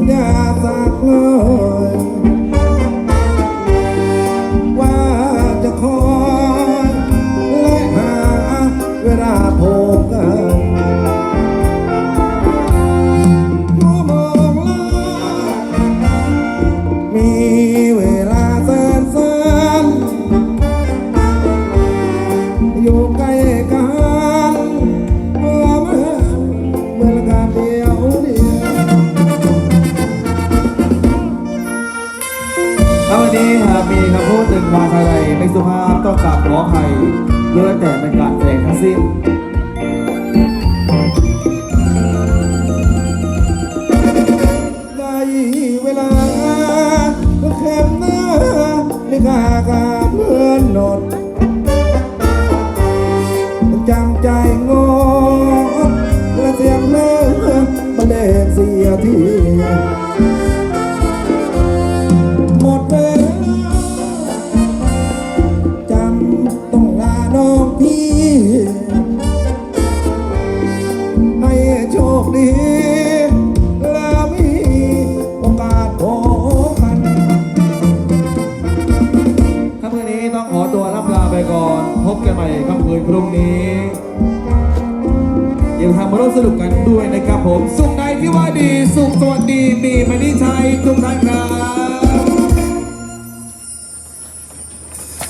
สัญญาสักเลยว่าจะคอยและหาเวลาพบกันมองละมี ถ้าวันนี้หากมีคำพูดหนึ่งมาอะไรไม่สุภาพต้องกลับขออภัยเลื่อนแต่เป็นการแสดงทั้งสิ้นได้เวลาแค่หน้าไม่กล้ากาเพื่อนนดจำใจงดและเสียงเลิกมาเล่นเสียที ต้องขอตัวรับลาไปก่อน พบกันใหม่ค่ำคืนพรุ่งนี้เดี๋ยวทำมาร่วมสนุกกันด้วยนะครับผม สุขใดที่ว่าดี สุขสวัสดี มีมณีชัยทุกท่านครับ